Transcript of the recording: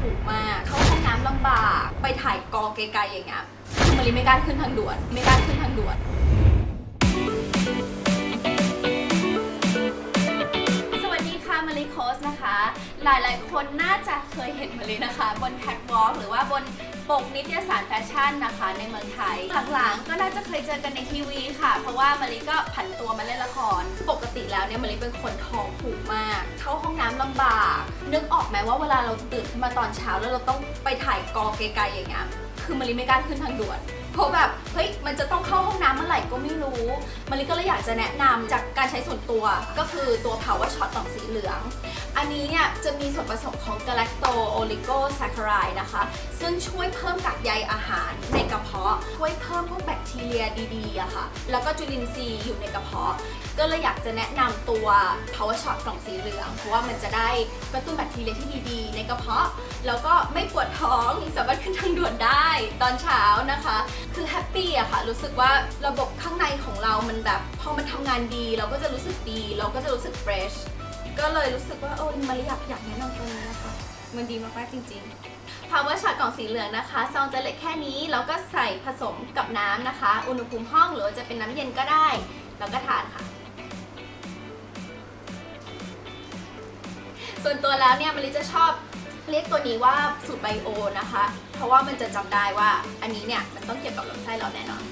ผูกมาก เข้าห้องน้ำลำบาก ไปถ่ายกองไกลๆอย่างเงี้ยคือมารีไม่กล้าขึ้นทางด่วน ไม่กล้าขึ้นทางด่วน สวัสดีค่ะมารีโคสนะคะ หลายๆ คนน่าจะเคยเห็นมารีนะคะ บนแพทวอล์กหรือว่าบนปกนิตยสารแฟชั่นนะคะ ในเมืองไทย หลังๆก็น่าจะเคยเจอกันในทีวีค่ะ เพราะว่ามารีก็ผันตัวมาเล่นละคร ปกติแล้วเนี่ยมารีเป็นคนท้องผูกมาก เข้าห้องน้ำลำบาก นึกออก ว่าเวลาเราตื่นขึ้นมาตอนเช้าแล้วเราต้องไปถ่ายกองไกลๆอย่างเงี้ยคือมารีไม่กล้าขึ้นทางด่วน เพราะแบบเฮ้ยมันจะต้องเข้าห้องน้ำเมื่อไหร่ก็ไม่รู้มารีก็เลยอยากจะแนะนำจากการใช้ส่วนตัวก็คือตัว power shot กล่องสีเหลือง อันนี้เนี่ยจะมีส่วนผสมของ galacto oligosaccharide นะคะ ซึ่งช่วยเพิ่มกากใยอาหารในกระเพาะช่วยเพิ่มพวกแบคทีเรียดีๆอะค่ะแล้วก็จุลินทรีย์อยู่ในกระเพาะ ก็เลยอยากจะแนะนำตัว power shot กล่องสีเหลือง เพราะว่ามันจะได้กระตุ้นแบคทีเรียที่ดีๆ ในกระเพาะ แล้วก็ไม่ปวดท้องสามารถขึ้นทางด่วนได้ตอนเช้านะคะ คือแฮปปี้อะค่ะ รู้สึกว่าระบบข้างในของเรามันแบบ พอมันทำงานดี เราก็จะรู้สึกดี เราก็จะรู้สึกเฟรชก็เลยรู้สึกว่าเออมาริยาอยากแนะนำตัวนี้นะคะ มันดีมากๆจริงๆ Power Shot กล่องสีเหลืองนะคะซองจะเล็กแค่นี้ แล้วก็ใส่ผสมกับน้ำนะคะ อุณหภูมิห้องหรือว่าจะเป็นน้ำเย็นก็ได้ แล้วก็ทานค่ะ ส่วนตัวแล้วเนี่ยมาริจะชอบเรียกตัวนี้ว่าสูตรไบโอนะคะ เพราะว่ามันจะจำได้ว่าอันนี้เนี่ยมันต้องเกี่ยวกับลำไส้เราแน่นอน